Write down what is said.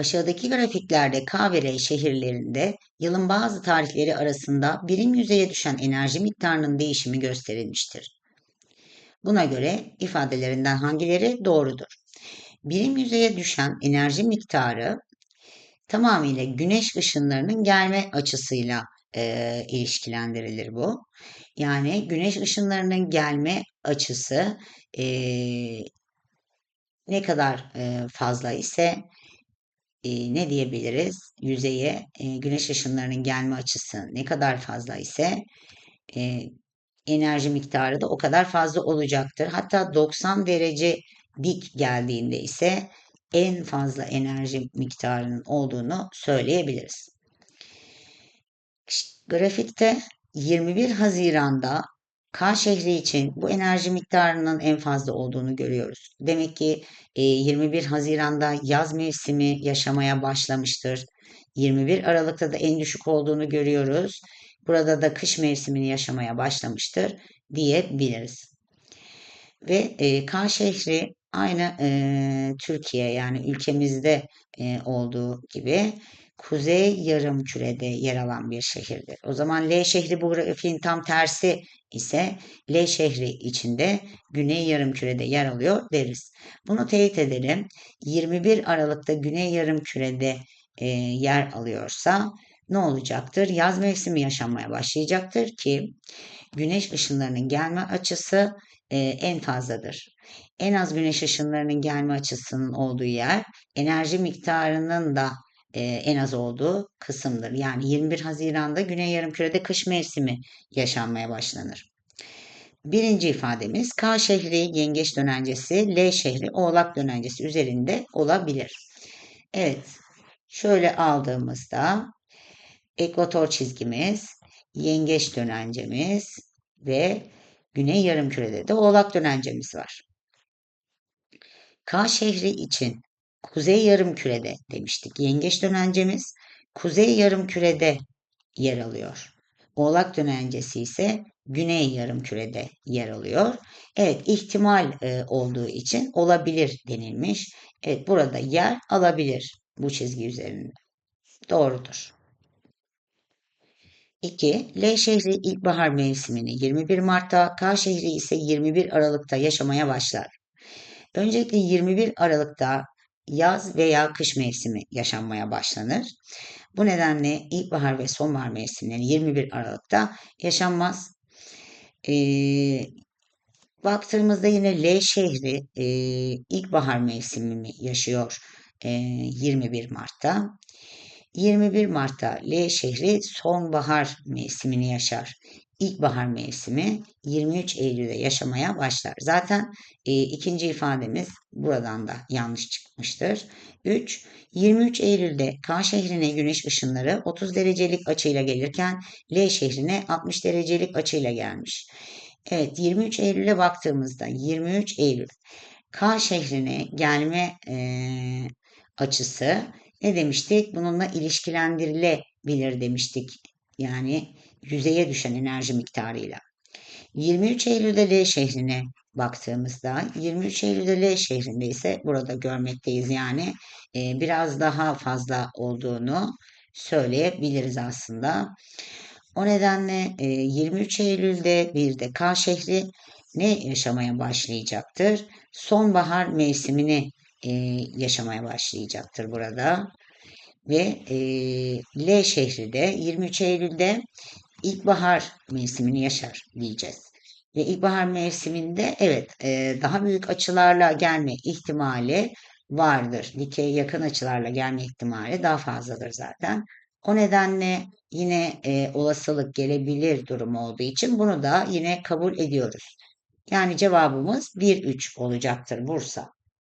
Aşağıdaki grafiklerde K ve R şehirlerinde yılın bazı tarihleri arasında birim yüzeye düşen enerji miktarının değişimi gösterilmiştir. Buna göre ifadelerinden hangileri doğrudur? Birim yüzeye düşen enerji miktarı tamamıyla güneş ışınlarının gelme açısıyla e, ilişkilendirilir bu. Yani güneş ışınlarının gelme açısı e, ne kadar e, fazla ise e, ne diyebiliriz? Yüzeye e, güneş ışınlarının gelme açısı ne kadar fazla ise e, enerji miktarı da o kadar fazla olacaktır. Hatta 90 derece dik geldiğinde ise en fazla enerji miktarının olduğunu söyleyebiliriz. Grafikte 21 Haziran'da K şehri için bu enerji miktarının en fazla olduğunu görüyoruz. Demek ki 21 e, Haziran'da yaz mevsimi yaşamaya başlamıştır. 21 Aralık'ta da en düşük olduğunu görüyoruz. Burada da kış mevsimini yaşamaya başlamıştır diyebiliriz. Ve e, K şehri aynı e, Türkiye yani ülkemizde e, olduğu gibi kuzey yarım kürede yer alan bir şehirdir. O zaman L şehri bu grafiğin tam tersi ise L şehri içinde güney yarım kürede yer alıyor deriz. Bunu teyit edelim. 21 Aralık'ta güney yarım kürede e, yer alıyorsa ne olacaktır? Yaz mevsimi yaşanmaya başlayacaktır ki güneş ışınlarının gelme açısı e, en fazladır. En az güneş ışınlarının gelme açısının olduğu yer enerji miktarının da e, en az olduğu kısımdır. Yani 21 Haziran'da Güney Yarımküre'de kış mevsimi yaşanmaya başlanır. Birinci ifademiz K şehri yengeç dönencesi, L şehri oğlak dönencesi üzerinde olabilir. Evet, şöyle aldığımızda ekvator çizgimiz, yengeç dönencemiz ve güney yarımkürede de oğlak dönencemiz var. K şehri için kuzey yarım kürede demiştik. Yengeç dönencemiz kuzey yarım kürede yer alıyor. Oğlak dönencesi ise güney yarım kürede yer alıyor. Evet ihtimal e, olduğu için olabilir denilmiş. Evet burada yer alabilir bu çizgi üzerinde. Doğrudur. 2. L şehri ilkbahar mevsimini 21 Mart'ta, K şehri ise 21 Aralık'ta yaşamaya başlar. Öncelikle 21 Aralık'ta yaz veya kış mevsimi yaşanmaya başlanır. Bu nedenle ilkbahar ve sonbahar mevsimleri 21 Aralık'ta yaşanmaz. Ee, baktığımızda yine L şehri e, ilkbahar mevsimini yaşıyor e, 21 Mart'ta. 21 Mart'ta L şehri sonbahar mevsimini yaşar ilkbahar mevsimi 23 Eylül'de yaşamaya başlar. Zaten e, ikinci ifademiz buradan da yanlış çıkmıştır. 3. 23 Eylül'de K şehrine güneş ışınları 30 derecelik açıyla gelirken L şehrine 60 derecelik açıyla gelmiş. Evet 23 Eylül'e baktığımızda 23 Eylül K şehrine gelme e, açısı ne demiştik? Bununla ilişkilendirilebilir demiştik. Yani yüzeye düşen enerji miktarıyla. 23 Eylül'de L şehrine baktığımızda 23 Eylül'de L şehrinde ise burada görmekteyiz yani e, biraz daha fazla olduğunu söyleyebiliriz aslında. O nedenle e, 23 Eylül'de bir de K şehri ne yaşamaya başlayacaktır? Sonbahar mevsimini e, yaşamaya başlayacaktır burada. Ve e, L şehri de 23 Eylül'de ilkbahar mevsimini yaşar diyeceğiz. Ve ilkbahar mevsiminde evet e, daha büyük açılarla gelme ihtimali vardır. Dikey yakın açılarla gelme ihtimali daha fazladır zaten. O nedenle yine e, olasılık gelebilir durumu olduğu için bunu da yine kabul ediyoruz. Yani cevabımız 1-3 olacaktır Bursa.